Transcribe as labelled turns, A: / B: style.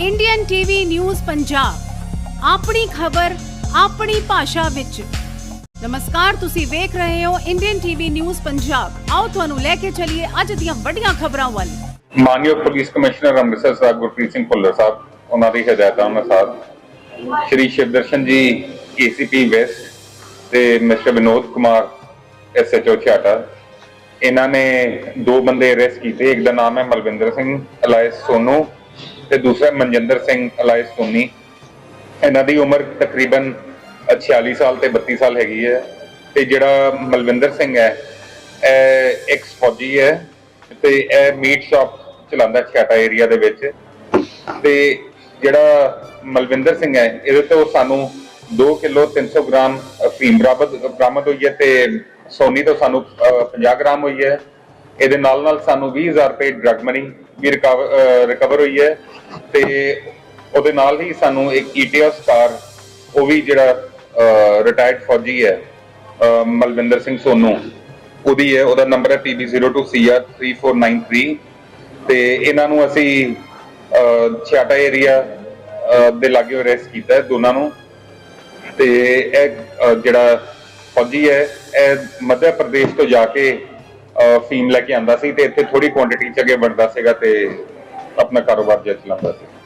A: Indian TV news Punjab ਆਪਣੀ ਖਬਰ, ਆਪਣੀ ਭਾਸ਼ਾ ਵਿੱਚ। ਨਮਸਕਾਰ, ਤੁਸੀਂ ਵੇਖ ਰਹੇ ਹੋ ਇੰਡੀਅਨ ਟੀਵੀ ਨਿਊਜ਼ ਪੰਜਾਬ ਆਓ ਤੁਹਾਨੂੰ ਲੈ ਕੇ ਚੱਲੀਏ ਅੱਜ ਦੀਆਂ ਵੱਡੀਆਂ ਖਬਰਾਂ ਵੱਲ।
B: ਮਾਨਯੋਗ ਪੁਲਿਸ ਕਮਿਸ਼ਨਰ ਅੰਮ੍ਰਿਤਸਰ ਸਾਹਿਬ ਗੁਰਪ੍ਰੀਤ ਸਿੰਘ ਭੁੱਲਰ ਸਾਹਿਬ, ਉਹਨਾਂ ਦੀ ਹਦਾਇਤਾਂ ਅਨੁਸਾਰ ਸ਼੍ਰੀ ਸ਼ਿਵਦਰਸ਼ਨ ਜੀ ਏਸੀਪੀ ਵੈਸਟ ਤੇ ਮਿਸਟਰ ਵਿਨੋਦ ਕੁਮਾਰ ਐਸਐਚਓ ਛਾਟਾ ਇਹਨਾਂ ਨੇ ਦੋ ਬੰਦੇ ਅਰੈਸਟ ਕੀਤੇ। ਇੱਕ ਦਾ ਨਾਮ ਹੈ ਮਲਵਿੰਦਰ ਸਿੰਘ, ਅਲਾਇਸ ਸੋਨੂ ਤੇ ਦੂਸਰਾ ਮਨਜਿੰਦਰ ਸਿੰਘ ਅਲਾਇਸ ਸੋਨੀ। ਇਹਨਾਂ ਦੀ ਉਮਰ ਤਕਰੀਬਨ 46 ਸਾਲ ਤੇ 32 ਸਾਲ ਹੈਗੀ ਹੈ। ਤੇ ਜਿਹੜਾ ਮਲਵਿੰਦਰ ਸਿੰਘ ਹੈ ਇਹ ਇੱਕ ਫੌਜੀ ਹੈ ਤੇ ਇਹ ਮੀਟ ਸ਼ਾਪ ਚਲਾਉਂਦਾ ਛਾਟਾ ਏਰੀਆ ਦੇ ਵਿੱਚ। ਤੇ ਜਿਹੜਾ ਮਲਵਿੰਦਰ ਸਿੰਘ ਹੈ ਇਹਦੇ ਤੋਂ ਸਾਨੂੰ 2 ਕਿਲੋ 300 ਗ੍ਰਾਮ ਅਫੀਮ ਬਰਾਮਦ ਬਰਾਮਦ ਹੋਈ ਹੈ ਤੇ ਸੋਨੀ ਤੋਂ ਸਾਨੂੰ ਅਹ, 50 ਗ੍ਰਾਮ ਹੋਈ ਹੈ। ਇਹਦੇ ਨਾਲ ਨਾਲ ਸਾਨੂੰ 20000 ਰੁਪਏ ਡਰਗ ਮਨੀ ਵੀ ਰਿਕਵਰ ਹੋਈ ਹੈ ਤੇ ਉਹਦੇ ਨਾਲ ਹੀ ਸਾਨੂੰ ਇੱਕ ਈਟੀਐਸ ਕਾਰ ਉਹ ਵੀ ਜਿਹੜਾ ਰਿਟਾਇਰਡ ਫੌਜੀ ਹੈ ਮਲਵਿੰਦਰ ਸਿੰਘ ਸੋਨੂ ਉਹਦੀ ਹੈ ਉਹਦਾ ਨੰਬਰ ਹੈ PB02CR3493 ਤੇ ਇਹਨਾਂ ਨੂੰ ਅਸੀਂ ਅਹ, ਛਿਆਟਾ ਏਰੀਆ ਦੇ ਲਾਗੇ ਅਰੈਸਟ ਕੀਤਾ ਹੈ ਦੋਨਾਂ ਨੂੰ ਤੇ ਇਹ ਜਿਹੜਾ ਫੌਜੀ ਹੈ ਇਹ ਮੱਧ ਪ੍ਰਦੇਸ਼ ਤੋਂ ਜਾ ਕੇ ਫੀਮ ਲੈ ਕੇ ਆਂਦਾ ਸੀ ਤੇ ਇੱਥੇ ਥੋੜੀ ਕੁਆਂਟੀਟੀ ਚ ਅੱਗੇ ਵੜਦਾ ਸੀਗਾ ਤੇ ਆਪਣਾ ਕਾਰੋਬਾਰ ਜਿਹਾ ਚਲਾਉਂਦਾ ਸੀ।